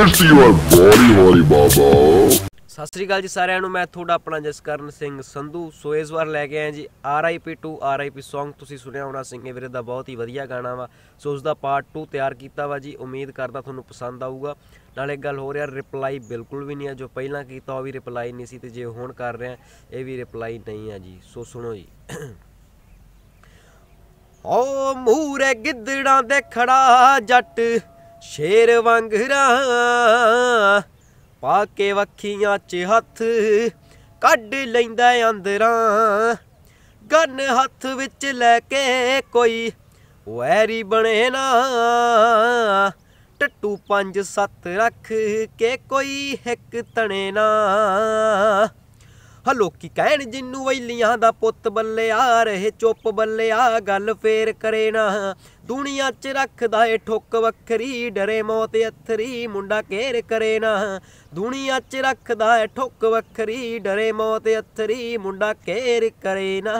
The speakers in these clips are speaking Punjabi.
It's your body, holy baba. Sat Sri ਅਕਾਲ ਜੀ ਸਾਰਿਆਂ ਨੂੰ ਮੈਂ ਤੁਹਾਡਾ ਆਪਣਾ ਜਸਕਰਨ ਸਿੰਘ ਸੰਧੂ। ਸੋ ਇਸ ਵਾਰ ਲੈ ਕੇ ਆਏ ਜੀ RIP to RIP Song ਤੁਸੀਂ ਸੁਣਿਆ ਹੋਣਾ ਸਿੰਘੇ ਵੀਰੇ ਦਾ ਬਹੁਤ ਹੀ ਵਧੀਆ ਗਾਣਾ ਵਾ। ਸੋ ਉਸ ਦਾ ਪਾਰਟ 2 ਤਿਆਰ ਕੀਤਾ ਵਾ ਜੀ। ਉਮੀਦ ਕਰਦਾ ਤੁਹਾਨੂੰ ਪਸੰਦ ਆਊਗਾ। ਨਾਲ ਇੱਕ ਗੱਲ ਹੋ ਰਿਹਾ ਰਿਪਲਾਈ ਬਿਲਕੁਲ ਵੀ ਨਹੀਂ ਆ। ਜੋ ਪਹਿਲਾਂ ਕੀਤਾ ਉਹ ਵੀ ਰਿਪਲਾਈ ਨਹੀਂ ਸੀ ਤੇ ਜੇ ਹੁਣ ਕਰ ਰਹੇ ਆ ਇਹ ਵੀ ਰਿਪਲਾਈ ਨਹੀਂ ਆ ਜੀ। ਸੋ ਸੁਣੋ ਜੀ। ਓ ਮੂਰੇ ਗਿੱਦੜਾਂ ਦੇ ਖੜਾ ਜੱਟ ਸ਼ੇਰ ਵਾਂਗਰਾ ਪਾ ਕੇ ਵੱਖੀਆਂ 'ਚ ਹੱਥ ਕੱਢ ਲੈਂਦਾ ਅੰਦਰਾਂ। ਗਨ ਹੱਥ ਵਿੱਚ ਲੈ ਕੇ ਕੋਈ ਵੈਰੀ ਬਣੇ ਨਾ। ਟੱਟੂ ਪੰਜ ਸੱਤ ਰੱਖ ਕੇ ਕੋਈ ਇੱਕ ਤਣੇ ਨਾ। ਹਾ ਕਹਿਣ ਜਿੰਨੂੰ ਵੈਲੀਆਂ ਦਾ ਪੁੱਤ ਬੱਲਿਆ ਰਹੇ ਚੁੱਪ ਬੱਲਿਆ ਗੱਲ ਫੇਰ ਕਰੇ ਨਾ। ਦੁਨੀਆ 'ਚ ਰੱਖਦਾ ਏ ਠੁੱਕ ਵੱਖਰੀ, ਡਰੇ ਮੌਤ ਅਥਰੀ, ਮੁੰਡਾ ਘੇਰ ਕਰੇ ਨਾ। ਦੁਨੀਆ 'ਚ ਰੱਖਦਾ ਏ ਠੁੱਕ ਵੱਖਰੀ, ਡਰੇ ਮੌਤ ਅਥਰੀ, ਮੁੰਡਾ ਘੇਰ ਕਰੇ ਨਾ।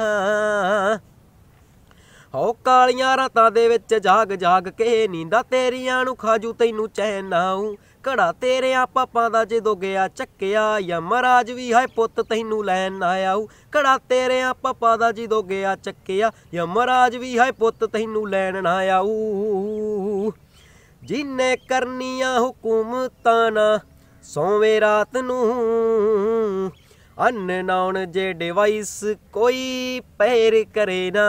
ਹੋ ਕਾਲੀਆਂ ਰਾਤਾਂ ਦੇ ਵਿੱਚ ਜਾਗ ਜਾਗ ਕੇ ਨੀਂਦਾਂ ਤੇਰੀਆਂ ਨੂੰ ਖਾਜੂ, ਤੈਨੂੰ ਚੈਨ ਨਾ ਘੜਾ ਤੇਰਿਆਂ ਪਾਪਾਂ ਦਾ ਜਦੋਂ ਗਿਆ ਚੱਕਿਆ ਯਮਰਾਜ ਵੀ ਹੈ ਪੁੱਤ ਤੈਨੂੰ ਲੈਣ ਨਾ ਆਊ। ਘੜਾ ਤੇਰਿਆਂ ਪਾਪਾ ਦਾ ਜਦੋਂ ਗਿਆ ਚੱਕਿਆ ਯਮਰਾਜ ਵੀ ਹੈ ਪੁੱਤ ਤੈਨੂੰ ਲੈਣ ਨਾ ਆਊ। ਜਿਨੇ ਕਰਨੀਆਂ ਹੁਕੂਮਤਾਂ ਨਾ ਸੋਵੇਂ ਰਾਤ ਨੂੰ। ਅੰਨ ਅਨਨਾਉਣ ਜੇ ਡਿਵਾਈਸ ਕੋਈ ਪੈਰ ਕਰੇ ਨਾ।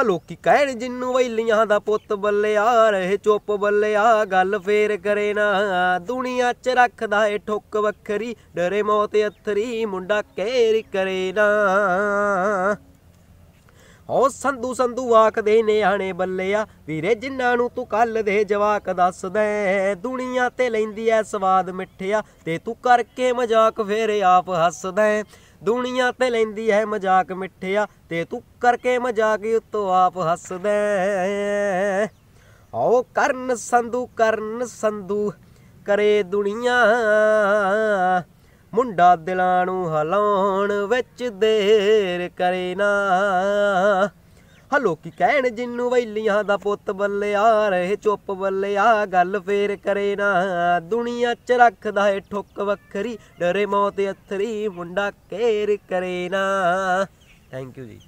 ਹਲੋ ਕੀ ਕਹਿਣ ਜਿੰਨੂੰ ਵੈਲੀਆਂ ਦਾ ਪੁੱਤ ਬੱਲਿਆ, ਰਹੇ ਚੁੱਪ ਬੱਲਿਆ, ਗੱਲ ਫੇਰ ਕਰੇ ਨਾ। ਦੁਨੀਆ 'ਚ ਰੱਖਦਾ ਏ ਠੁੱਕ ਵੱਖਰੀ, ਡਰੇ ਮੌਤ ਅਥਰੀ, ਮੁੰਡਾ ਕਹਿਰ ਕਰੇ ਨਾ। ਓ ਸੰਧੂ ਸੰਧੂ ਆਖਦੇ ਨਿਆਣੇ ਬੱਲਿਆ, ਵੀਰੇ ਜਿਨ੍ਹਾਂ ਨੂੰ ਤੂੰ ਕੱਲ ਦੇ ਜਵਾਕ ਦੱਸਦਾ ਦੁਨੀਆ ਤੇ ਲੈਂਦੀ ਐ ਸਵਾਦ ਮਿੱਠਿਆ, ਤੇ ਤੂੰ ਕਰਕੇ ਮਜ਼ਾਕ ਫੇਰ ਆਪ ਹੱਸਦਾ ਦੁਨੀਆ ਤੇ ਲੈਂਦੀ ਹੈ ਮਜ਼ਾਕ ਮਿੱਠਿਆ, ਤੇ ਤੂੰ ਕਰਕੇ ਮਜ਼ਾਕ ਉੱਤੋਂ ਆਪ ਹੱਸਦਾ ਓ ਕਰਨ ਸੰਧੂ ਕਰਨ ਸੰਧੂ, ਕਰੇ ਦੁਨੀਆ ਮੁੰਡਾ ਦਿਲਾਂ ਨੂੰ ਹਲਾਉਣ ਵਿੱਚ ਦੇਰ ਕਰੇ ਨਾ। ਹਲੋ ਕੀ ਕਹਿਣ ਜਿੰਨੂੰ ਵੈਲੀਆਂ ਦਾ ਪੁੱਤ ਬੱਲਿਆ, ਰਹੇ ਚੁੱਪ ਬੱਲਿਆ, ਗੱਲ ਫੇਰ ਕਰੇ ਨਾ। ਦੁਨੀਆ 'ਚ ਰੱਖਦਾ ਏ ਠੁੱਕ ਵੱਖਰੀ, ਡਰੇ ਮੌਤ ਅਥਰੀ, ਮੁੰਡਾ ਕੇਰ ਕਰੇ ਨਾ। ਥੈਂਕ ਯੂ ਜੀ।